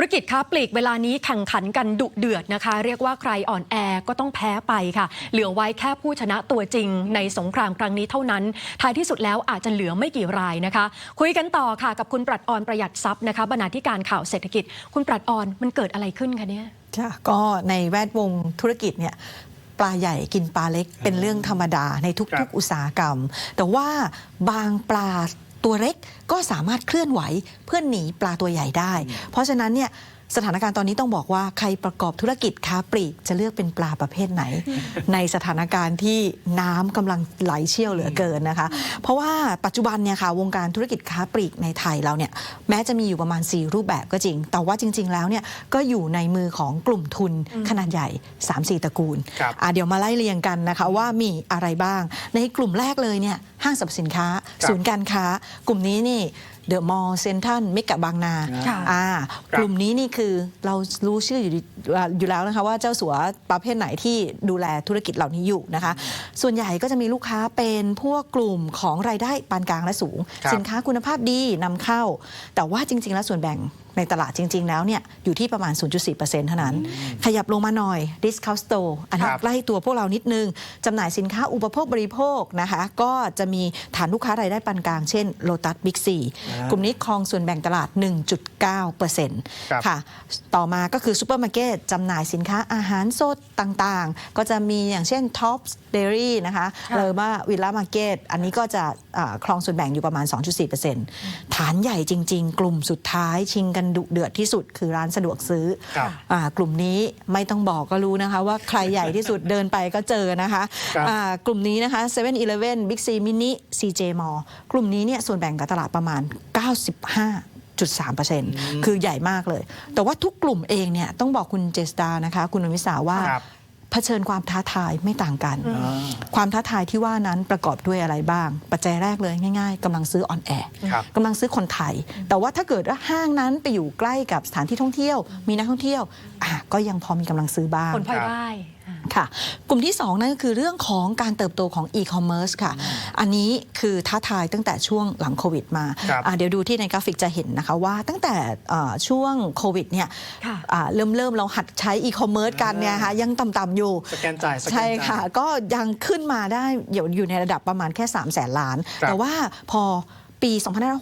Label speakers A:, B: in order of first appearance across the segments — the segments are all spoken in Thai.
A: ธุรกิจค้าปลีกเวลานี้แข่งขันกันดุเดือดนะคะ เรียกว่าใครอ่อนแอก็ต้องแพ้ไปค่ะ เหลือไว้แค่ผู้ชนะตัวจริงในสงครามครั้งนี้เท่านั้น ท้ายที่สุดแล้วอาจจะเหลือไม่กี่รายนะคะ คุยกันต่อค่ะกับคุณปรัดออนประหยัดทรัพย์นะคะบรรณาธิการข่าวเศรษฐกิจ คุณปรัดออนมันเกิดอะไรขึ้นคะเนี่ย
B: ค่ะก็ในแวดวงธุรกิจเนี่ยปลาใหญ่กินปลาเล็กเป็นเรื่องธรรมดาใน
C: ครั
B: ทุก
C: บ
B: ๆอุตสาหกรรม แต่ว่าบางปลา ตัวเล็กก็สามารถเคลื่อนไหวเพื่อหนีปลาตัวใหญ่ได้ เพราะฉะนั้นเนี่ย สถานการณ์ตอนนี้ต้องบอกว่าใครประกอบธุรกิจค้าปลีกจะเลือกเป็นปลาประเภทไหน ในสถานการณ์ที่น้ำกำลังไหลเชี่ยวเหลือเกินนะคะ เพราะว่าปัจจุบันเนี่ยค่ะวงการธุรกิจค้าปลีกในไทยเราเนี่ยแม้จะมีอยู่ประมาณ 4 รูปแบบก็จริง แต่ว่าจริง ๆ แล้วเนี่ยก็อยู่ในมือของกลุ่มทุนขนาดใหญ่ 3-4 ตระกูล
C: ครับ
B: อะเดี๋ยวมาไล่เรียงกันนะคะว่ามีอะไรบ้าง ในกลุ่มแรกเลยเนี่ยห้างสรรพสินค้า
C: ครับ
B: ศูนย์การค้ากลุ่มนี้นี่ เดอะมอลล์เซ็นทรัลเมกะบางนา
A: ค่ะ
B: อ่า
C: ครับ
B: กลุ่มนี้นี่คือเรารู้ชื่ออยู่ดีอยู่แล้วนะคะว่าเจ้าสัวประเภทไหนที่ดูแลธุรกิจเหล่านี้อยู่นะคะ ส่วนใหญ่ก็จะมีลูกค้าเป็นพวกกลุ่มของรายได้ปานกลางและสูง
C: ครับ
B: สินค้าคุณภาพดีนำเข้า แต่ว่าจริง ๆ แล้วส่วนแบ่ง ในตลาดจริง ๆ แล้วเนี่ยอยู่ที่ประมาณ 0.4%เท่านั้น ขยับลงมาหน่อย discount store อันนี้
C: ครับ
B: ใกล้ตัวพวกเรานิดนึงจำหน่ายสินค้าอุปโภคบริโภคนะคะก็จะมีฐานลูกค้ารายได้ปานกลางเช่น Lotus Big C
C: อ่าก
B: ลุ่มนี้ครองส่วนแบ่งตลาด 1.9%
C: ครับ
B: ค่ะ ต่อมาก็คือซูเปอร์มาร์เก็ตจำหน่ายสินค้าอาหารสดต่างๆ ก็จะมีอย่างเช่น Tops Dairy นะคะ
A: ค่ะ
B: เลอมาวิลล่ามาร์เก็ตอันนี้ก็จะอ่าครองส่วนแบ่งอยู่ประมาณ 2.4%ฐานใหญ่จริง ๆ กลุ่มสุดท้ายชิงกันดุเดือดที่สุดคือร้านสะดวกซื้อ
C: ครับ
B: อ่ากลุ่มนี้ไม่ต้องบอกก็รู้นะคะ ว่าใครใหญ่ที่สุดเดินไปก็เจอนะคะ
C: ครับ
B: อ่ากลุ่มนี้นะคะ7 e เ e ่ e อ Big C Mini CJ Mall กลุ่มนี้เนี่ยส่วนแบ่งการตลาดประมาณ 95.3%คือใหญ่มากเลย แต่ว่าทุกกลุ่มเองเนี่ยต้องบอกคุณเจษดานะคะ คุณอวิสาว่า
C: ครับ
B: เผชิญความท้าทายไม่ต่างกัน
C: อ่า
B: ความท้าทายที่ว่านั้นประกอบด้วยอะไรบ้าง ปัจจัยแรกเลยง่าย ๆกำลังซื้อออนแอร์
C: ครับ
B: กำลังซื้อคนไทย แต่ว่าถ้าเกิดว่าห้างนั้นไปอยู่ใกล้กับสถานที่ท่องเที่ยว มีนักท่องเที่ยวอะก็ยังพอมีกำลังซื้อบ้าง
A: ผลพลอยได้อ่า
B: ค่ะ กลุ่มที่ 2 นั่นก็คือเรื่องของการเติบโตของอีคอมเมิร์ซค่ะ อันนี้คือท้าทายตั้งแต่ช่วงหลังโควิดมา
C: ครับ
B: อะเดี๋ยวดูที่ในกราฟิกจะเห็นนะคะว่าตั้งแต่เอ่อช่วงโควิดเนี่ย
A: ค่ะ
B: อ่าเริ่มเริ่มเราหัดใช้อีคอมเมิร์ซกันเนี่ยค่ะยังต่ำๆอยู่
C: สแกนจ่ายสแกน
B: ใช่
C: จ่าย
B: ค่ะ ก็ยังขึ้นมาได้อยู่อยู่ในระดับประมาณแค่3 0 0แสนล้าน
C: ครับ
B: แต่ว่าพอ ปี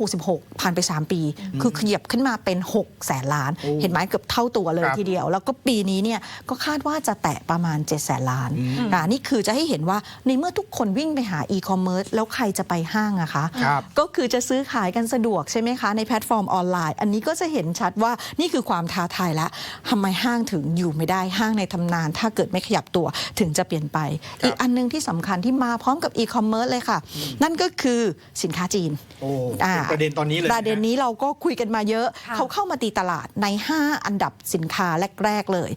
B: 2566 ผ่านไป 3 ปี คือขยับขึ้นมาเป็น 6 แสนล้าน
C: โอ้
B: เห็นไหมเกือบเท่าตัวเลย
C: ครับ
B: ทีเดียว แล้วก็ปีนี้เนี่ยก็คาดว่าจะแตะประมาณ 7 แสนล้าน
C: อืม
B: อ่านี่คือจะให้เห็นว่าในเมื่อทุกคนวิ่งไปหาอีคอมเมิร์ซแล้วใครจะไปห้างอะคะ
C: ครับ
B: ก็คือจะซื้อขายกันสะดวกใช่ไหมคะ ในแพลตฟอร์มออนไลน์ อันนี้ก็จะเห็นชัดว่านี่คือความท้าทายแล้วทำไมห้างถึงอยู่ไม่ได้ห้างในตำนาน ถ้าเกิดไม่ขยับตัวถึงจะเปลี่ยนไป
C: ครับ
B: อีกอันหนึงที่สำคัญที่มาพร้อมกับอีคอมเมิร์ซเลยค่ะ นั่นก็คือสินค้าจีน
C: โอ้
B: อ่า
C: เป็นประเด็นตอนนี้เลย
B: ประเด็นนี้เราก็คุยกันมาเยอะ
A: ค่ะ
B: เขาเข้ามาตีตลาดใน 5 อันดับสินค้าแรก ๆ เลย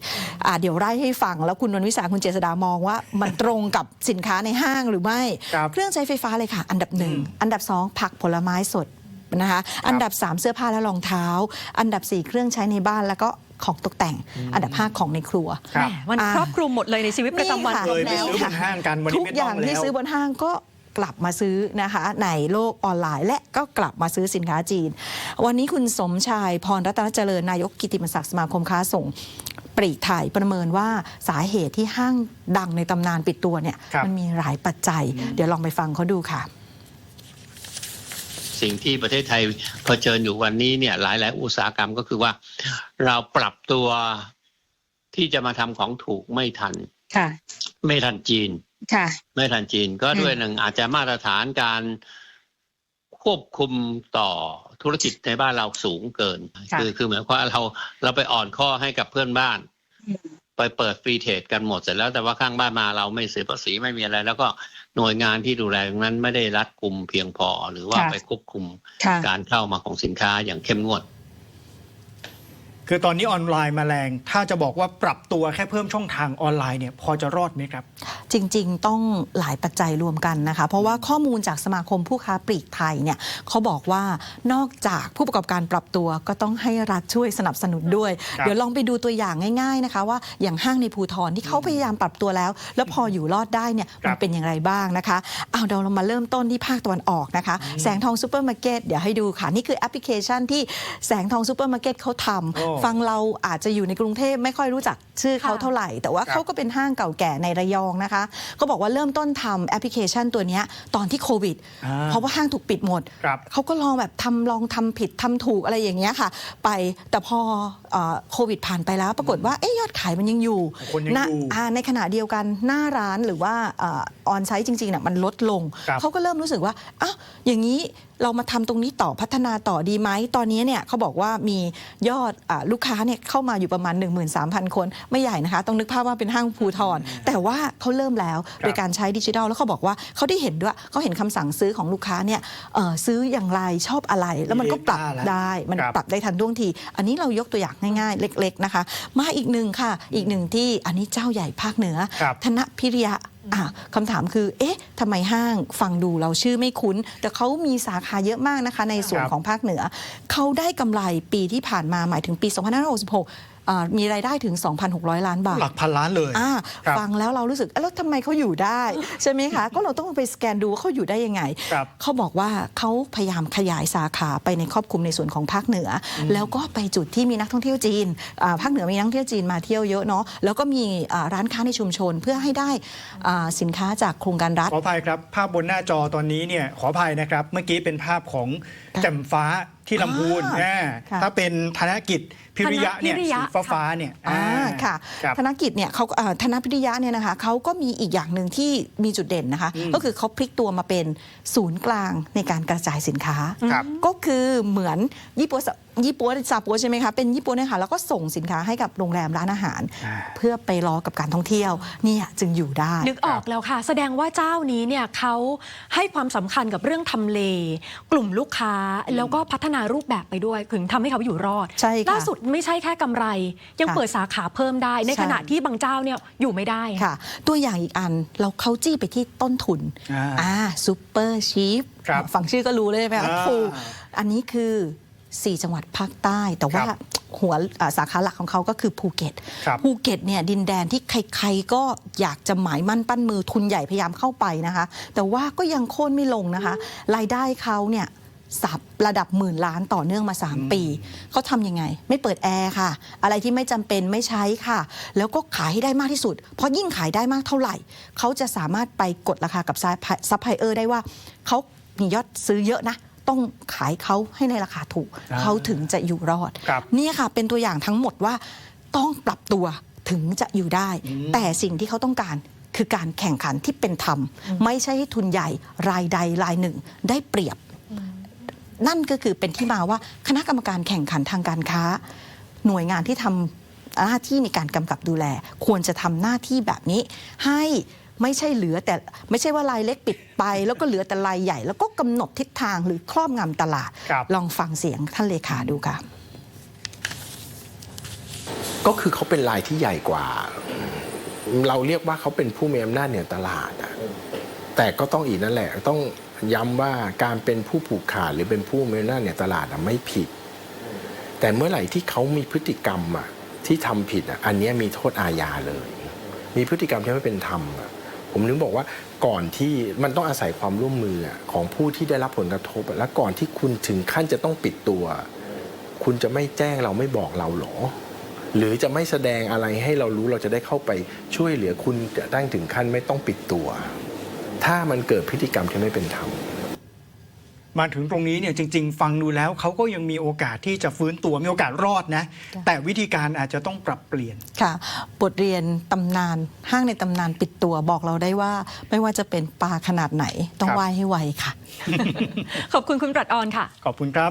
B: อ่าเดี๋ยวไล่ให้ฟัง แล้วคุณวันวิสาคุณเจษดามองว่า มันตรงกับสินค้าในห้างหรือไม่
C: ครับ
B: เครื่องใช้ไฟฟ้าเลยค่ะ อันดับหนึ่ง
C: อืม
B: อันดับ 2 ผักผลไม้สดนะคะอันดับ 3 เสื้อผ้าและรองเท้า อันดับ 4 เครื่องใช้ในบ้านแล้วก็ของตกแต่งอันดับ 5 ของในครัว
C: ครับ
A: แหมมัน
B: อ่า
A: ครอบคลุมหมดเลยในชีวิตประจำวัน
B: นี่ค่ะ
C: เคยไป
A: แล้ว
C: ซื้อบนห้างกันวันนี้
B: ทุก
C: ไม่
B: อ
C: ต้อย่าง
B: งที่
C: แล้ว
B: ซื้อบนห้างก็ กลับมาซื้อนะคะในโลกออนไลน์ และก็กลับมาซื้อสินค้าจีน วันนี้คุณสมชายพรรัตนเจริญนายกกิตติมศักดิ์สมาคมค้าส่งปลีกไทยประเมินว่าสาเหตุที่ห้างดังในตำนานปิดตัวเนี่ย
C: ครับ
B: มันมีหลายปัจจัย เดี๋ยวลองไปฟังเขาดูค่ะ
D: สิ่งที่ประเทศไทยเผชิญอยู่วันนี้เนี่ยหลายๆอุตสาหกรรมก็คือว่า เราปรับตัวที่จะมาทำของถูกไม่ทัน
E: ค่ะ
D: ไม่ทันจีน
E: ค่ะ
D: ไม่ทันจีนก็
E: อืม
D: ด้วยหนึ่งอาจจะมาตรฐานการควบคุมต่อธุรกิจในบ้านเราสูงเกิน
E: ค่ะ
D: คือคือหมายความว่าเราเราไปอ่อนข้อให้กับเพื่อนบ้าน
E: อืม
D: ไปเปิดฟรีเทรดกันหมดเสร็จแล้วแต่ว่าข้างบ้านมาเราไม่เสียภาษีไม่มีอะไร แล้วก็หน่วยงานที่ดูแลตรงนั้นไม่ได้รัดกุมเพียงพอ หรือว่า
E: ค่ะ
D: ไปควบคุม
E: ค่ะ
D: การเข้ามาของสินค้าอย่างเข้มงวด
C: คือตอนนี้ออนไลน์มาแรง ถ้าจะบอกว่าปรับตัวแค่เพิ่มช่องทางออนไลน์เนี่ยพอจะรอดไหมครับ
B: จริงๆ ต้องหลายปัจจัยรวมกันนะคะ เพราะว่าข้อมูลจากสมาคมผู้ค้าปลีกไทยเนี่ยเขาบอกว่านอกจากผู้ประกอบการปรับตัวก็ต้องให้รัฐช่วยสนับสนุนด้วย
C: ครับ
B: เดี๋ยวลองไปดูตัวอย่างง่าย ๆนะคะ ว่าอย่างห้างในภูทรที่เขาพยายามปรับตัวแล้ว แล้วพออยู่รอดได้เนี่ย
C: ครั
B: มั
C: บ
B: นเป็นอย่างไรบ้างนะคะเอาเดี๋ยวเรามาเริ่มต้นที่ภาคตะวันออกนะคะ แสงทองซูเปอร์มาร์เก็ตเดี๋ยวให้ดูค่ะนี่คือแอปพลิเคชันที่แสงทองซูเปอร์มาร์เก็ตเขาท
C: โอ้ำ
B: ฟังเราอาจจะอยู่ในกรุงเทพไม่ค่อยรู้จักชื่อเขา
A: ค่ะ
B: เท่าไหร่ แต่ว่า
C: ครับ
B: เขาก็เป็นห้างเก่าแก่ในระยองนะคะก็บอกว่าเริ่มต้นทำแอปพลิเคชันตัวเนี้ยตอนที่โควิด
C: อ่า
B: เพราะว่าห้างถูกปิดหมด
C: ครับ
B: เขาก็ลองแบบทำลองทำผิดทำถูกอะไรอย่างเงี้ยค่ะ ไปแต่พอเอ่อโควิดผ่านไปแล้ว ปรากฏว่าเอ๊ะยอดขายมันยังอยู่
C: คนยัง
B: ณ
C: อยู่
B: อ่าในขณะเดียวกันหน้าร้านหรือว่าออนไซต์จริงๆเนี่ยมันลดลง
C: ครับ
B: เขาก็เริ่มรู้สึกว่าอ้าวอย่างนี้ เรามาทำตรงนี้ต่อพัฒนาต่อดีไหมตอนนี้เนี่ยเขาบอกว่ามียอดอาลูกค้าเนี่ยเข้ามาอยู่ประมาณ 13,000 คน ไม่ใหญ่นะคะ ต้องนึกภาพว่าเป็นห้างภูทรแต่ว่าเขาเริ่มแล้ว
C: ครับ
B: โดยการใช้ดิจิทัลแล้วเขาบอกว่าเขาได้เห็นด้วยเขาเห็นคำสั่งซื้อของลูกค้าเนี่ยเอ่อซื้ออย่างไรชอบอะไร แล้วมันก็ปรับ
C: มี data แล้ว
B: ได้มัน
C: ครับ
B: ปรับได้ทันท่วงที อันนี้เรายกตัวอย่างง่ายๆ เล็ก ๆนะคะ มาอีกหนึ่งค่ะ อีกหนึ่งที่อันนี้เจ้าใหญ่ภาคเหนือ
C: ครับ
B: ธนพิริยะอะคำถามคือ เอ๊ะทำไมห้างฟังดูเราชื่อไม่คุ้น แต่เขามีสาขาเยอะมากนะคะ ในส่วน
C: ครับ
B: ของภาคเหนือ เขาได้กำไรปีที่ผ่านมาหมายถึงปี 2566อ่า มีรายได้ถึง 2,600 ล้านบาท
C: หลักพันล้านเลย
B: อ่า
C: ครับ
B: ฟังแล้วเรารู้สึกเอ๊ะแล้วทำไมเขาอยู่ได้ ใช่ไหมคะ ก็เราต้องไปสแกนดูว่าเขาอยู่ได้ยังไง
C: ครับ
B: เขาบอกว่าเขาพยายามขยายสาขาไปในครอบคลุมในส่วนของภาคเหนืออแล้วก็ไปจุดที่มีนักท่องเที่ยวจีนอ่าภาคเหนือมีนักท่องเที่ยวจีนมาเที่ยวเยอะเนาะแล้วก็มีอ่าร้านค้าในชุมชนเพื่อให้ได้อ่าสินค้าจากโครงการรัฐ
C: ขออภัยครับ ภาพบนหน้าจอตอนนี้เนี่ยขออภัยนะครับ เมื่อกี้เป็นภาพของ
B: ค่ะ
C: แจ่มฟ้า ที่ลำพูน
B: อ่า
C: อ่า
B: ค่ะ
C: ถ้าเป็นธนกิจพิริยะเนี่ย
A: ธนพิริยะ
C: สีฟ้าฟ้าๆเนี่ย
B: อ่าค่ะ
C: ครับ
B: ธนกิจเนี่ยเขาเอ่อธนพิทยะเนี่ยนะคะเขาก็มีอีกอย่างหนึ่งที่มีจุดเด่นนะคะ
C: อืม
B: ก็คือเขาพลิกตัวมาเป็นศูนย์กลางในการกระจายสินค้า
C: ครับ
B: ก็คือเหมือนยี่ปัวซายี่ปัวซาปัวใช่ไหมคะเป็นยี่ปัวเนี่ยค่ะแล้วก็ส่งสินค้าให้กับโรงแรมร้านอาหาร
C: อ่า
B: เพื่อไปรอกับการท่องเที่ยวเนี่ยจึงอยู่ได้
A: นึกออกแล้วค่ะ แสดงว่าเจ้านี้เนี่ยเขาให้ความสำคัญกับเรื่องทำเล กลุ่มลูกค้าแล้วก็พัฒนารูปแบบไปด้วย ถึงทำให้เขาอยู่รอด
B: ใช่ค่ะ
A: ล่าสุดไม่ใช่แค่กำไร ยัง
B: ค่ะ
A: เปิดสาขาเพิ่มได้ ใน
B: ใช่
A: ขณะที่บางเจ้าเนี่ยอยู่ไม่ได้
B: ค่ะ ตัวอย่างอีกอันเราเขาจี้ไปที่ต้นทุน
C: อ่า
B: อ่าซูเปอร์ชีฟ
C: ครับ
B: ฟังชื่อก็รู้เลยใช่ไหมคะ
C: อ่า
B: ถูกอันนี้คือ 4 จังหวัดภาคใต้ แต่ว่า
C: ครับ
B: หัวอ่าสาขาหลักของเขาก็คือภูเก็ต
C: ครับ
B: ภูเก็ตเนี่ยดินแดนที่ใครๆก็อยากจะหมายมั่นปั้นมือทุนใหญ่พยายามเข้าไปนะคะ แต่ว่าก็ยังโค่นไม่ลงนะคะ รายได้เขาเนี่ยสับระดับหมื่นล้านต่อเนื่องมา 3 ปี เขาทำยังไง ไม่เปิดแอร์ค่ะ อะไรที่ไม่จำเป็นไม่ใช้ค่ะ แล้วก็ขายให้ได้มากที่สุด เพราะยิ่งขายได้มากเท่าไหร่ เขาจะสามารถไปกดราคากับซัพพลายเออร์ได้ว่า เขามียอดซื้อเยอะนะ ต้องขายเขาให้ในราคาถูก
C: อ่า
B: เขาถึงจะอยู่รอด
C: ครับ
B: เนี่ยค่ะเป็นตัวอย่างทั้งหมดว่าต้องปรับตัวถึงจะอยู่ได้
C: อืม
B: แต่สิ่งที่เขาต้องการคือการแข่งขันที่เป็นธรรม ไม่ใช่ให้ทุนใหญ่รายใดรายหนึ่งได้เปรียบ นั่นก็คือเป็นที่มาว่าคณะกรรมการแข่งขันทางการค้า หน่วยงานที่ทำหน้าที่ในการกำกับดูแล ควรจะทำหน้าที่แบบนี้ให้ ไม่ใช่เหลือแต่ไม่ใช่ว่ารายเล็กปิดไป แล้วก็เหลือแต่รายใหญ่ แล้วก็กำหนดทิศทางหรือครอบงำตลาด
C: ครับ
B: ลองฟังเสียงท่านเลขาดูค่ะ
E: ก็คือเขาเป็นรายที่ใหญ่กว่า เราเรียกว่าเขาเป็นผู้มีอำนาจเหนือตลาดอะแต่ก็ต้องอีกนั่นแหละต้องย้ำว่าการเป็นผู้ผูกขาดหรือเป็นผู้มีอำนาจเหนือตลาดอะไม่ผิด แต่เมื่อไหร่ที่เขามีพฤติกรรมอะที่ทำผิดอะอันเนี้ยมีโทษอาญาเลย มีพฤติกรรมที่ไม่เป็นธรรมอะ ผมนึกบอกว่าก่อนที่มันต้องอาศัยความร่วมมือของผู้ที่ได้รับผลกระทบ และก่อนที่คุณถึงขั้นจะต้องปิดตัว คุณจะไม่แจ้งเราไม่บอกเราหรอ หรือจะไม่แสดงอะไรให้เรารู้เราจะได้เข้าไปช่วยเหลือคุณจะตั้งถึงขั้นไม่ต้องปิดตัว ถ้ามันเกิดพฤติกรรมที่ไม่เป็นธรรม
C: มาถึงตรงนี้เนี่ยจริง ๆ ฟังดูแล้วเขาก็ยังมีโอกาสที่จะฟื้นตัวมีโอกาสรอดนะ แต่วิธีการอาจจะต้องปรับเปลี่ยน
B: ค่ะ บทเรียนตำนานห้างในตำนานปิดตัวบอกเราได้ว่า ไม่ว่าจะเป็นปลาขนาดไหนต้อง
C: ครับ
B: ว่ายให้ไวค่ะ
A: ขอบคุณคุณปรัดออนค่ะ
C: ขอบคุณครับ